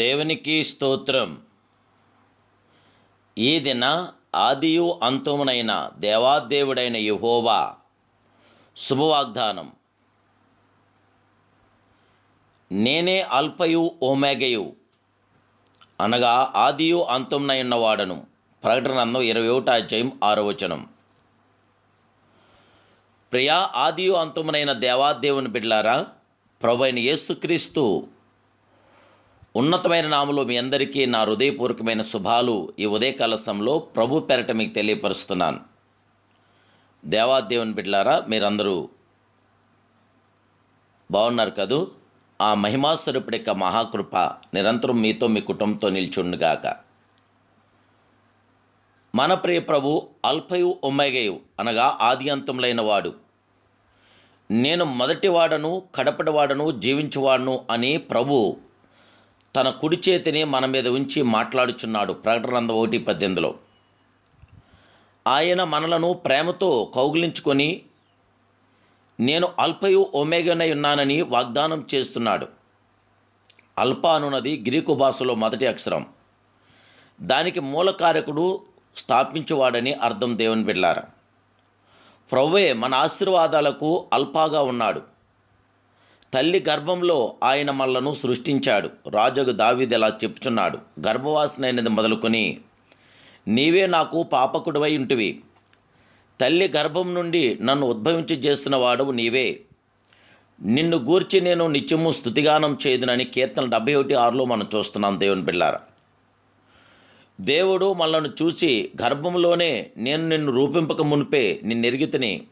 దేవునికి స్తోత్రం. ఈ దిన ఆదియు అంతమునైన దేవాదేవుడైన యెహోవా శుభవాగ్దానం. నేనే అల్పయు ఓమేగయు. అనగా ఆదియు అంతమునైన వాడను. ప్రకటన అందం ఇరవై ఒకటి అధ్యాయం ఆరవచనం ప్రియా ఆదియు అంతమునైన దేవాదేవుని బిడ్లారా ప్రభు అయిన యేసుక్రీస్తు ఉన్నతమైన నాములు మీ అందరికీ నా హృదయపూర్వకమైన శుభాలు ఈ ఉదయ కలసంలో ప్రభు పెరట మీకు తెలియపరుస్తున్నాను. దేవాదేవుని బిడ్లారా మీరందరూ బాగున్నారు కదూ? ఆ మహిమాస్వరూపుడి యొక్క మహాకృప నిరంతరం మీతో మీ కుటుంబంతో నిల్చుండుగాక. మన ప్రియ ప్రభు అల్పయు ఒమ్మగయు అనగా ఆది అంతములైన వాడు. నేను మొదటివాడను కడపటివాడను జీవించువాడను అని ప్రభు తన కుడి చేతిని మన మీద ఉంచి మాట్లాడుచున్నాడు ప్రకటన ఒకటి పద్దెనిమిదిలో. ఆయన మనలను ప్రేమతో కౌగిలించుకొని నేను అల్పయు ఒమేగనై ఉన్నానని వాగ్దానం చేస్తున్నాడు. అల్ప అనున్నది గ్రీకు భాషలో మొదటి అక్షరం. దానికి మూలకారకుడు స్థాపించేవాడని అర్థం దేవుని బిడ్లారా. ప్రభువే మన ఆశీర్వాదాలకు అల్పాగా ఉన్నాడు. తల్లి గర్భంలో ఆయన మనలను సృష్టించాడు. రాజుకు దావీది ఎలా చెప్పుచున్నాడు. గర్భవాసనైనది మొదలుకొని నీవే నాకు పాపకుడివై ఉంటివి. తల్లి గర్భం నుండి నన్ను ఉద్భవించి చేస్తున్న వాడవు నీవే. నిన్ను గూర్చి నేను నిత్యము స్థుతిగానం చేయదునని కీర్తన డెబ్బై ఒకటి ఆరులో మనం చూస్తున్నాం దేవుని బిళ్ళారా. దేవుడు మనల్ని చూసి గర్భంలోనే నేను నిన్ను రూపింపక మునిపే నిన్నెరిగితిని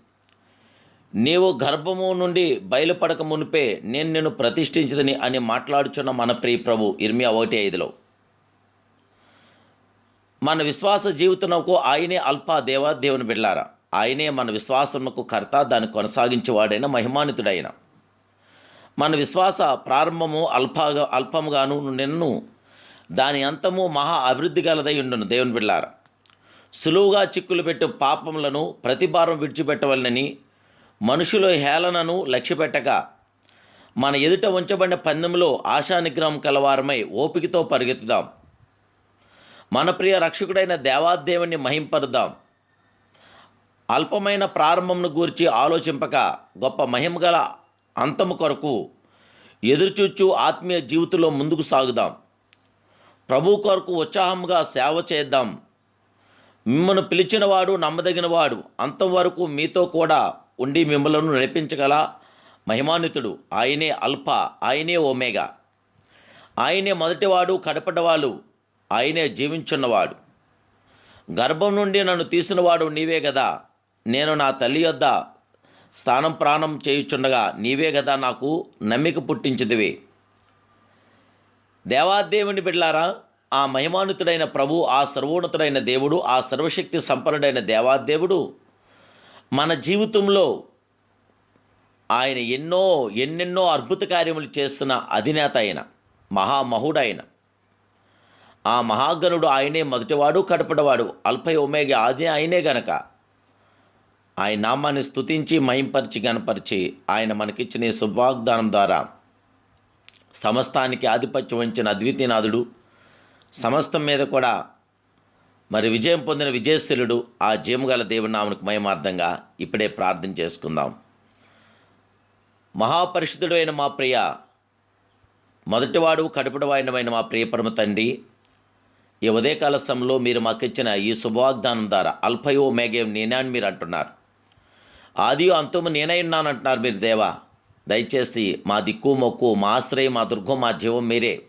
నీవు గర్భము నుండి బయలుపడక మునిపే నేను నిన్ను ప్రతిష్ఠించదని అని మాట్లాడుచున్న మన ప్రియ ప్రభు ఇర్మియా ఒకటి ఐదులో. మన విశ్వాస జీవితంకు ఆయనే అల్ప దేవ దేవుని బిడ్లారా ఆయనే మన విశ్వాసంకు కర్త దాన్ని కొనసాగించేవాడైన మహిమానితుడైన. మన విశ్వాస ప్రారంభము అల్పగా అల్పముగాను నిన్ను దాని అంతము మహా అభివృద్ధి గలదై ఉండును దేవుని బిడ్లారా సులువుగా చిక్కులు పెట్టు పాపములను ప్రతిభారం విడిచిపెట్టవలనని మనుషుల హేళనను లక్ష్యపెట్టక మన ఎదుట ఉంచబడిన పందెంలో ఆశానిగ్రహం కలవారమై ఓపికతో పరిగెత్తుదాం. మన ప్రియ రక్షకుడైన దేవాదేవుని మహింపరుదాం అల్పమైన ప్రారంభంను గూర్చి ఆలోచింపక గొప్ప మహిమగల అంతము కొరకు ఎదురుచూచు ఆత్మీయ జీవితంలో ముందుకు సాగుదాం. ప్రభు కొరకు ఉత్సాహంగా సేవ చేద్దాం. మిమ్మల్ని పిలిచినవాడు నమ్మదగినవాడు అంతవరకు మీతో కూడా ఉండి మిమ్మలను నడిపించగల మహిమాన్వితుడు. ఆయనే అల్ప ఆయనే ఓమేగా ఆయనే మొదటివాడు కడపడవాడు ఆయనే జీవించున్నవాడు. గర్భం నుండి నన్ను తీసినవాడు నీవే కదా నేను నా తల్లి యొద్ద స్థానం ప్రాణం చేయుచుండగా నీవే కదా నాకు నమ్మిక పుట్టించిదివి దేవాదేవుని బిడ్లారా ఆ మహిమానుతుడైన ప్రభు ఆ సర్వోన్నతుడైన దేవుడు ఆ సర్వశక్తి సంపన్నుడైన దేవాదేవుడు మన జీవితంలో ఆయన ఎన్నో ఎన్నెన్నో అద్భుత కార్యములు చేస్తున్న అధినేత అయిన ఆయన ఆ మహాగణుడు ఆయనే మొదటివాడు కడపడవాడు అల్పై ఉమేగ ఆది ఆయనే గనక. ఆయన నామాన్ని స్తుతించి మయంపరిచి గనపరిచి ఆయన మనకిచ్చిన శుభాగ్దానం శుభవాగ్దానం ద్వారా సమస్తానికి ఆధిపత్యం వహించిన అద్వితీయనాథుడు సమస్తం మీద కూడా మరి విజయం పొందిన విజయశీలుడు ఆ జీవగల దేవుని నామనికి మయమార్థంగా ఇప్పుడే ప్రార్థన చేసుకుందాం. మహాపరిశుద్ధుడు అయిన మా ప్రియ మొదటివాడు కడుపుడవాయినమైన మా ప్రియపరమ తండ్రి ఈ ఉదయకాల సమయంలో మీరు మాకు ఇచ్చిన ఈ శుభవాగ్దానం ద్వారా అల్పయో మేఘం నేనే అని మీరు అంటున్నారు. ఆదియో అంతము నేనై ఉన్నానంటున్నారు మీరు దేవా. దయచేసి మా దిక్కు మొక్కు మా ఆశ్రయం మా దుర్గం మా జీవం మీరే.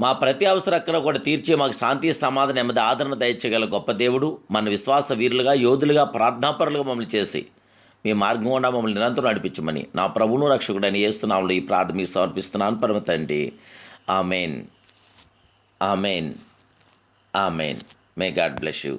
మా ప్రతి అవసరక్కడ కూడా తీర్చి మాకు శాంతి సమాధానం నెమ్మది ఆదరణ దయచేయగల గొప్ప దేవుడు మన విశ్వాస వీరులుగా యోధులుగా ప్రార్థనాపరులుగా మమ్మల్ని చేసి మీ మార్గం గుండా మమ్మల్ని నిరంతరం నడిపించమని నా ప్రభువును రక్షకుడని ఏస్తున్నాములు ఈ ప్రార్థన మీకు సమర్పిస్తున్నాను. పరమతండి amen. Amen. Amen. May God bless you